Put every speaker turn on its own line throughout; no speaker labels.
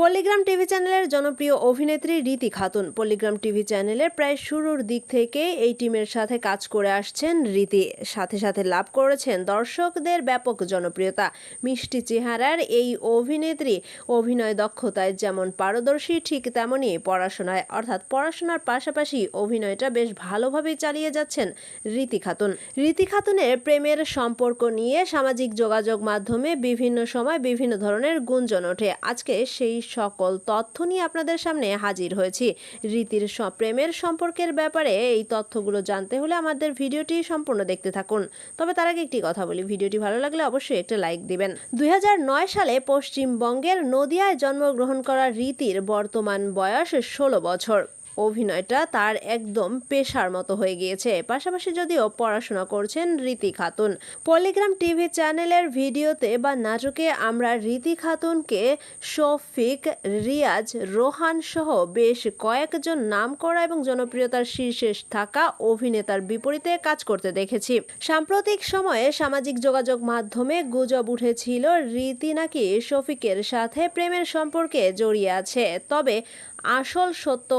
পল্লিগ্রাম TV চ্যানেলের জনপ্রিয় অভিনেত্রী রীতি খাতুন। পল্লিগ্রাম টিভি চ্যানেলের প্রায় শুরুর দিক থেকে এই টিমের সাথে কাজ করে আসছেন রীতি। সাথে সাথে লাভ করেছেন দর্শকদের ব্যাপক জনপ্রিয়তা। মিষ্টি চেহারার এই অভিনেত্রী অভিনয় দক্ষতায় যেমন পারদর্শী, ঠিক তেমনই পড়াশোনায়। অর্থাৎ পড়াশোনার পাশাপাশি অভিনয়টা বেশ ভালোভাবেই চালিয়ে যাচ্ছেন রীতি খাতুন। রীতি খাতুনের প্রেমের সম্পর্ক নিয়ে সামাজিক যোগাযোগ মাধ্যমে বিভিন্ন সময় বিভিন্ন ধরনের গুঞ্জন ওঠে। আজকে সেই সকল তথ্য নিয়ে আপনাদের সামনে হাজির হয়েছি। রীতির প্রেমের সম্পর্কের ব্যাপারে এই তথ্যগুলো জানতে হলে আমাদের ভিডিওটি সম্পূর্ণ দেখতে থাকুন। তবে তার আগে একটি কথা বলি, ভিডিওটি ভালো লাগলে অবশ্যই একটা লাইক দিবেন। দুই হাজার নয় সালে পশ্চিমবঙ্গের নদিয়ায় জন্মগ্রহণ করা রীতির বর্তমান বয়স ষোলো বছর। অভিনয়টা তার একদম পেশার মতো হয়ে গিয়েছে। পাশাপাশি যদিও পড়াশোনা করছেন রীতি খাতুন। পলিগ্রাম টিভি চ্যানেলের ভিডিওতে বা নাটকে আমরা রীতি খাতুনকে শফিক, রিয়াজ, রোহান সহ বেশ কয়েকজন নামকরা এবং জনপ্রিয়তার শীর্ষে থাকা অভিনেতার বিপরীতে কাজ করতে দেখেছি। সাম্প্রতিক সময়ে সামাজিক যোগাযোগ মাধ্যমে গুজব উঠেছিল রীতি নাকি শফিকের সাথে প্রেমের সম্পর্কে জড়িয়ে আছে। তবে আসল সত্য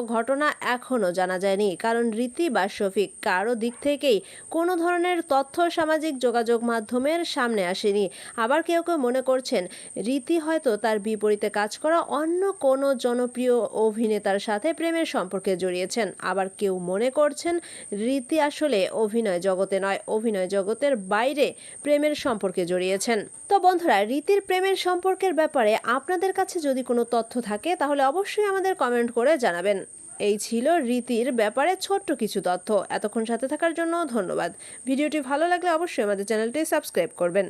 ঘটনা এখনও জানা যায়নি। কারণ রীতি বা শফিক কারও দিক থেকেই কোনো ধরনের তথ্য সামাজিক যোগাযোগ মাধ্যমের সামনে আসেনি। আবার কেউ কেউ মনে করছেন, রীতি হয়তো তার বিপরীতে কাজ করা অন্য কোনো জনপ্রিয় অভিনেতার সাথে প্রেমের সম্পর্কে জড়িয়েছেন। আবার কেউ মনে করছেন, রীতি আসলে অভিনয় জগতে নয়, অভিনয় জগতের বাইরে প্রেমের সম্পর্কে জড়িয়েছেন। তো বন্ধুরা, রীতির প্রেমের সম্পর্কের ব্যাপারে আপনাদের কাছে যদি কোনো তথ্য থাকে, তাহলে অবশ্যই আমাদের কমেন্ট করে জানাবেন। এই ছিল রীতির ব্যাপারে ছোট্ট কিছু তথ্য। এতক্ষণ সাথে থাকার জন্য ধন্যবাদ। ভিডিওটি ভালো লাগলে অবশ্যই আমাদের চ্যানেলটি সাবস্ক্রাইব করবেন।